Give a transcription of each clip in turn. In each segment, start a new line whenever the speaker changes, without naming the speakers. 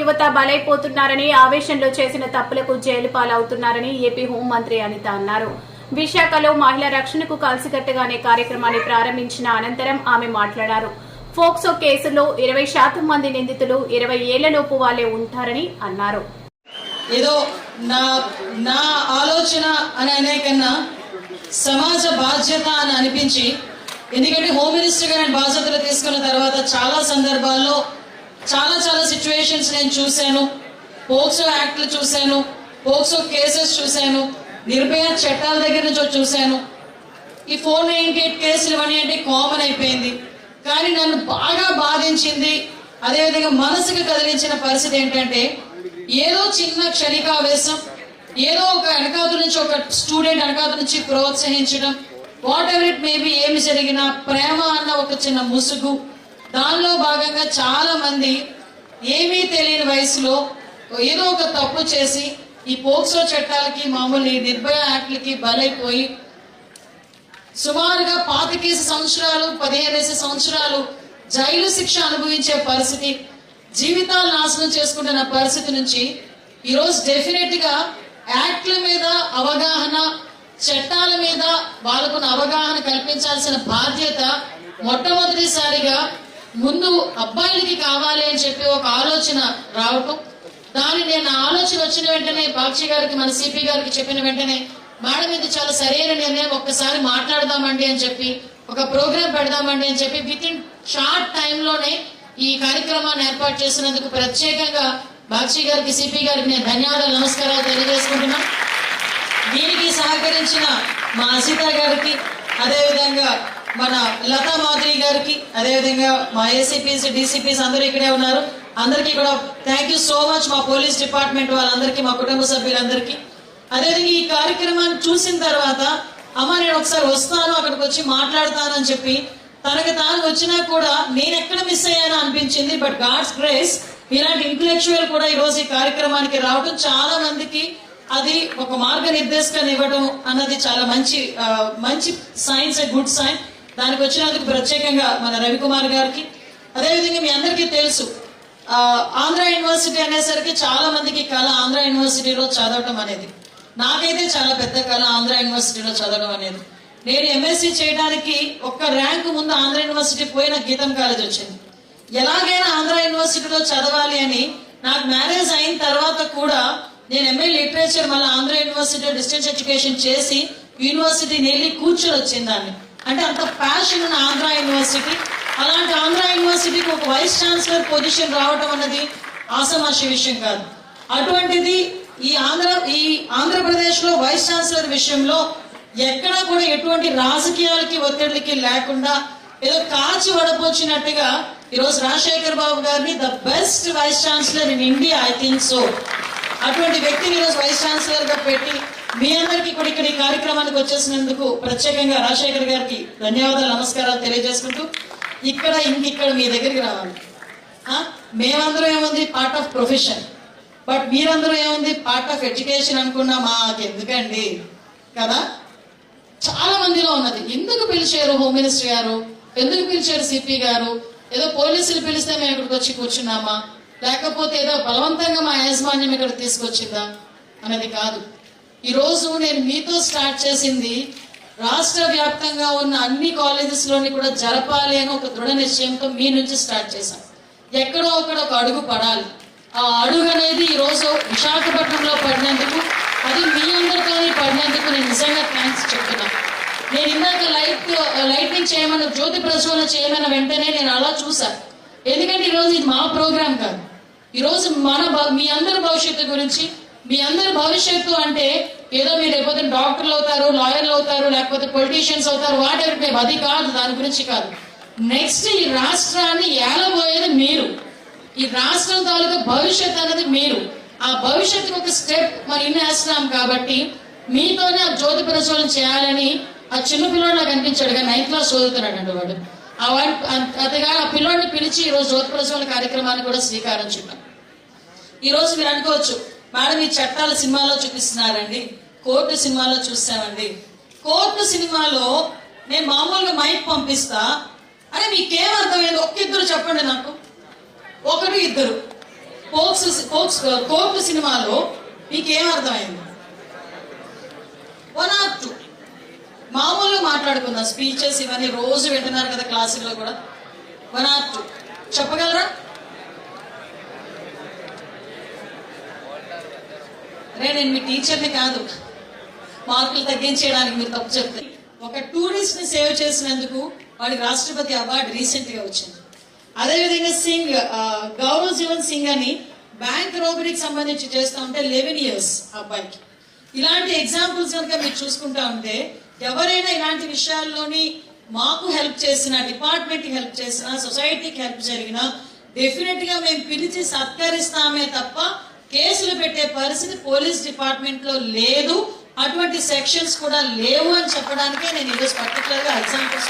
యువత బలైపోతున్నారని ఆవేశంలో చేసిన తప్పులకు జైలు పాలవుతున్నారని ఏపీ హోంమంత్రి అనిత అన్నారు. విశాఖలో మహిళా రక్షణకు కలిసికట్టుగానే కార్యక్రమాన్ని ప్రారంభించిన అనంతరం ఆమె మాట్లాడారు. ఫోక్సో కేసులో ఇరవై శాతం మంది నిందితులు ఇరవై ఏళ్ళలోపు వాళ్ళే ఉంటారని అన్నారు.
ఏదో నా నా ఆలోచన అని అనే కన్నా సమాజ బాధ్యత అని అనిపించి ఎందుకంటే హోమ్ మినిస్టర్ నేను బాధ్యతలు తీసుకున్న తర్వాత చాలా సందర్భాల్లో చాలా చాలా సిచ్యువేషన్స్ నేను చూశాను. పోక్సో యాక్ట్లు చూశాను. పోక్సో కేసెస్ చూశాను. నిర్భయ చట్టాల దగ్గర నుంచి చూశాను. ఈ ఫోర్ నైన్టీ ఎయిట్ కేసులు ఇవన్నీ అంటే కామన్ అయిపోయింది. కానీ నన్ను బాగా బాధించింది అదేవిధంగా మనసుకు కదిలించిన పరిస్థితి ఏంటంటే ఏదో చిన్న క్షణికావేశం ఏదో ఒక వెనకాతు నుంచి ఒక స్టూడెంట్ వెనకాతు నుంచి ప్రోత్సహించడం వాట్ ఎవర్ ఇట్ మేబీ ఏమి జరిగినా ప్రేమ అన్న ఒక చిన్న ముసుగు దానిలో భాగంగా చాలా మంది ఏమీ తెలియని వయసులో ఏదో ఒక తప్పు చేసి ఈ పోక్సో చట్టాలకి మామూలు నిర్భయ యాక్ట్లకి బలైపోయి సుమారుగా పాతికేసి సంవత్సరాలు పదిహేనేసి సంవత్సరాలు జైలు శిక్ష అనుభవించే పరిస్థితి జీవితాలు నాశనం చేసుకుంటున్న పరిస్థితి నుంచి ఈరోజు డెఫినెట్గా యాక్ట్ల మీద అవగాహన చట్టాల మీద వాళ్ళకున్న అవగాహన కల్పించాల్సిన బాధ్యత మొట్టమొదటిసారిగా ముందు అబ్బాయిలకి కావాలి అని చెప్పి ఒక ఆలోచన రావటం. దాని నేను ఆలోచన వచ్చిన వెంటనే బాక్షి గారికి మన సిపి గారికి చెప్పిన వెంటనే మేడం ఇది చాలా సరైన నిర్ణయం. ఒక్కసారి మాట్లాడదామండి అని చెప్పి ఒక ప్రోగ్రామ్ పెడదామండి అని చెప్పి విత్ ఇన్ షార్ట్ టైంలోనే ఈ కార్యక్రమాన్ని ఏర్పాటు చేసినందుకు ప్రత్యేకంగా బాక్షి గారికి సిపి గారికి నేను ధన్యవాదాలు నమస్కారాలు తెలియజేసుకుంటున్నాను దీనికి సహకరించిన మా అసిత గారికి అదేవిధంగా మన లతా మాధురి గారికి అదేవిధంగా మా ఏసీపీస్ డీసీపీస్ అందరూ ఇక్కడే ఉన్నారు. అందరికీ కూడా థ్యాంక్ యూ సో మచ్ మా పోలీస్ డిపార్ట్మెంట్ వాళ్ళందరికీ మా కుటుంబ సభ్యులందరికీ. అదేవిధంగా ఈ కార్యక్రమాన్ని చూసిన తర్వాత అమ్మ నేను ఒకసారి వస్తాను అక్కడికి వచ్చి మాట్లాడతాను అని చెప్పి తనకి తాను వచ్చినా కూడా నేను ఎక్కడ మిస్ అయ్యానో అనిపించింది బట్ గాడ్స్ గ్రేస్ ఇలాంటి ఇంటలెక్చువల్ కూడా ఈ రోజు ఈ కార్యక్రమానికి రావడం చాలా మందికి అది ఒక మార్గనిర్దేశకాన్ని ఇవ్వడం అన్నది చాలా మంచి మంచి సైన్స్ గుడ్ సైన్ దానికి వచ్చినందుకు ప్రత్యేకంగా మన రవికుమార్ గారికి. అదేవిధంగా మీ అందరికీ తెలుసు ఆంధ్ర యూనివర్సిటీ అనేసరికి చాలా మందికి కళ ఆంధ్ర యూనివర్సిటీలో చదవటం అనేది. నాకైతే చాలా పెద్ద కళ ఆంధ్ర యూనివర్సిటీలో చదవడం అనేది. నేను ఎంఎస్సి చేయడానికి ఒక్క ర్యాంక్ ముందు ఆంధ్ర యూనివర్సిటీ పోయిన గీతం కాలేజ్ వచ్చింది. ఎలాగైనా ఆంధ్ర యూనివర్సిటీలో చదవాలి అని నాకు మ్యారేజ్ అయిన తర్వాత కూడా నేను ఎంఏ లిటరేచర్ మళ్ళీ ఆంధ్ర యూనివర్సిటీ డిస్టెన్స్ ఎడ్యుకేషన్ చేసి యూనివర్సిటీని వెళ్ళి కూర్చొని వచ్చింది దాన్ని అంటే అంత ప్యాషన్ ఉన్న ఆంధ్ర యూనివర్సిటీ. అలాంటి ఆంధ్ర యూనివర్సిటీకి ఒక వైస్ ఛాన్సలర్ పొజిషన్ రావడం అన్నది ఆసమాష విషయం కాదు. అటువంటిది ఈ ఆంధ్ర ఈ ఆంధ్రప్రదేశ్లో వైస్ ఛాన్సలర్ విషయంలో ఎక్కడా కూడా ఎటువంటి రాజకీయాలకి ఒత్తిడికి లేకుండా ఏదో కాచి వడపోచ్చినట్టుగా ఈరోజు రాజశేఖర్ బాబు గారిని the best vice chancellor in India I think so అటువంటి వ్యక్తిని ఈరోజు వైస్ ఛాన్సలర్గా పెట్టి మీ అందరికీ కూడా ఇక్కడ ఈ కార్యక్రమానికి వచ్చేసినందుకు ప్రత్యేకంగా రాజశేఖర్ గారికి ధన్యవాదాలు నమస్కారాలు తెలియజేసుకుంటూ ఇక్కడ ఇంకిక్కడ మీ దగ్గరికి రావాలి. మేమందరం ఏముంది? పార్ట్ ఆఫ్ ప్రొఫెషన్ బట్ మీరందరూ ఏముంది? పార్ట్ ఆఫ్ ఎడ్యుకేషన్ అనుకున్నా మాకెందుకండి? కదా? చాలా మందిలో ఉన్నది. ఎందుకు పిలిచారు హోమ్ మినిస్టర్ గారు? ఎందుకు పిలిచారు సిపి గారు? ఏదో పోలీసులు పిలిస్తే మేము ఇక్కడికి వచ్చి కూర్చున్నామా? లేకపోతే ఏదో బలవంతంగా మా యాజమాన్యం ఇక్కడ తీసుకొచ్చిందా? అనేది కాదు. ఈరోజు నేను మీతో స్టార్ట్ చేసింది రాష్ట్ర వ్యాప్తంగా ఉన్న అన్ని కాలేజెస్లోని కూడా జరపాలి అని ఒక దృఢ నిశ్చయంతో మీ నుంచి స్టార్ట్ చేశాం. ఎక్కడో అక్కడ ఒక అడుగు పడాలి. ఆ అడుగు అనేది ఈరోజు విశాఖపట్నంలో పడినందుకు అది మీ అందరితో పడినందుకు నేను నిజంగా థ్యాంక్స్ చెప్తున్నాను నేను ఇందాక లైట్ లైటింగ్ చేయమని జ్యోతి ప్రజ్వలన చేయమని వెంటనే నేను అలా చూశాను ఎందుకంటే ఈరోజు ఇది మా ప్రోగ్రాం కాదు. ఈరోజు మన మీ అందరి భవిష్యత్తు గురించి మీ అందరి భవిష్యత్తు అంటే ఏదో మీరు లేకపోతే డాక్టర్లు అవుతారు లాయర్లు అవుతారు లేకపోతే పొలిటీషియన్స్ అవుతారు వాట్ ఎవరి అది కాదు దాని గురించి కాదు. నెక్స్ట్ ఈ రాష్ట్రాన్ని ఏలబోయేది మీరు. ఈ రాష్ట్రం తాలూకా భవిష్యత్ అనేది మీరు. ఆ భవిష్యత్తుకు ఒక స్టెప్ మరి ఇన్ని వేస్తున్నాం కాబట్టి మీతోనే ఆ జ్యోతి ప్రజ్వలన చేయాలని ఆ చిన్న పిల్లోడు నాకు అనిపించాడు కానీ నైన్త్ క్లాస్ చదువుతున్నాడు వాడు. ఆ వాడి అతగా ఆ పిల్లోడిని పిలిచి ఈ రోజు జ్యోతి ప్రజ్వలన కార్యక్రమాన్ని కూడా స్వీకారం చుట్టాం ఈరోజు మీరు అనుకోవచ్చు మేడం ఈ చట్టాల సినిమాలో చూపిస్తున్నారండి. కోర్టు సినిమాలో చూస్తామండి. కోర్టు సినిమాలో నేను మామూలుగా మైక్ పంపిస్తా. అరే మీకేం అర్థమైంది? ఒక్క ఇద్దరు చెప్పండి నాకు. ఒకరు ఇద్దరు. పోక్స్ పోక్స్ కోర్టు సినిమాలో మీకేం అర్థమైంది? One or two. మామూలుగా మాట్లాడుకుందాం. స్పీచెస్ ఇవన్నీ రోజు వింటున్నారు కదా క్లాసుల్లో కూడా. One or two. చెప్పగలరా? అరే నేను మీ టీచర్ని కాదు. మార్కులు తగ్గించేయడానికి మీరు తప్పు చెప్తే. ఒక టూరిస్ట్ని సేవ్ చేసినందుకు వాడికి రాష్ట్రపతి అవార్డు రీసెంట్గా వచ్చింది. అదేవిధంగా సింగ్ గౌరవ్ జీవన్ సింగ్ అని బ్యాంక్ రోబరీకి సంబంధించి చేస్తా ఉంటే లెవెన్ ఇయర్స్ అబ్బాయికి. ఇలాంటి ఎగ్జాంపుల్స్ కనుక మీరు చూసుకుంటా ఉంటే ఎవరైనా ఇలాంటి విషయాల్లోని మాకు హెల్ప్ చేసిన డిపార్ట్మెంట్కి హెల్ప్ చేసిన సొసైటీకి హెల్ప్ జరిగినా డెఫినెట్గా మేము పిలిచి సత్కరిస్తామే తప్ప కేసులు పెట్టే పరిస్థితి పోలీస్ డిపార్ట్మెంట్లో లేదు. అటువంటి సెక్షన్స్ కూడా లేవు అని చెప్పడానికే నేను ఈరోజు పర్టికులర్గా ఎగ్జాంపుల్స్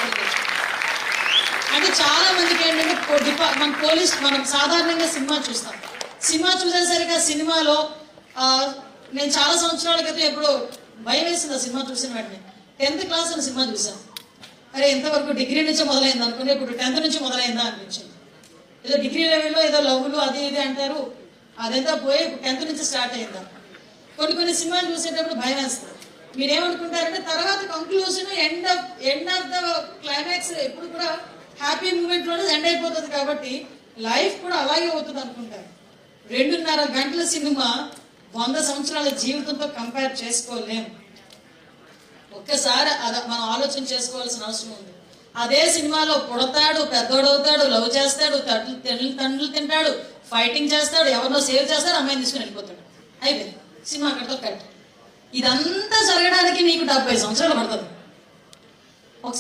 అంటే చాలా మందికి ఏంటంటే పో- డిపా- మన పోలీస్ మనం సాధారణంగా సినిమా చూస్తాం. సినిమా చూసేసరికి ఆ సినిమాలో నేను చాలా సంవత్సరాల క్రితం ఎప్పుడు భయం వేసింది ఆ సినిమా చూసిన వెంటనే. టెన్త్ క్లాస్ అని సినిమా చూసాం అరే ఎంతవరకు డిగ్రీ నుంచి మొదలైంది అనుకుని ఇప్పుడు టెన్త్ నుంచి మొదలైందా అనిపించింది. ఏదో డిగ్రీ లెవెల్లో ఏదో లవ్లు అది ఇది అంటారు. అదంతా పోయి టెన్త్ నుంచి స్టార్ట్ అయిందా. కొన్ని కొన్ని సినిమాలు చూసేటప్పుడు భయం వేస్తుంది. మీరేమనుకుంటారంటే తర్వాత conclusion end of end of the climax ఎప్పుడు కూడా హ్యాపీ మూమెంట్లోనే ఎండ్ అయిపోతుంది కాబట్టి లైఫ్ కూడా అలాగే అవుతుంది అనుకుంటారు. రెండున్నర గంటల సినిమా వంద సంవత్సరాల జీవితంతో కంపేర్ చేసుకోలేము ఒక్కసారి అద మనం ఆలోచన చేసుకోవాల్సిన అవసరం ఉంది. అదే సినిమాలో పుడతాడు పెద్దోడవుతాడు లవ్ చేస్తాడు తట్లు తండ్రులు తింటాడు ఫైటింగ్ చేస్తాడు ఎవరినో సేవ్ చేస్తాడు అమ్మాయిని తీసుకుని వెళ్ళిపోతాడు. అయిపోయింది. సినిమా అక్కడితో కట్ ఇదంతా జరగడానికి నీకు డెబ్బై సంవత్సరాలు పడుతుంది. ఒక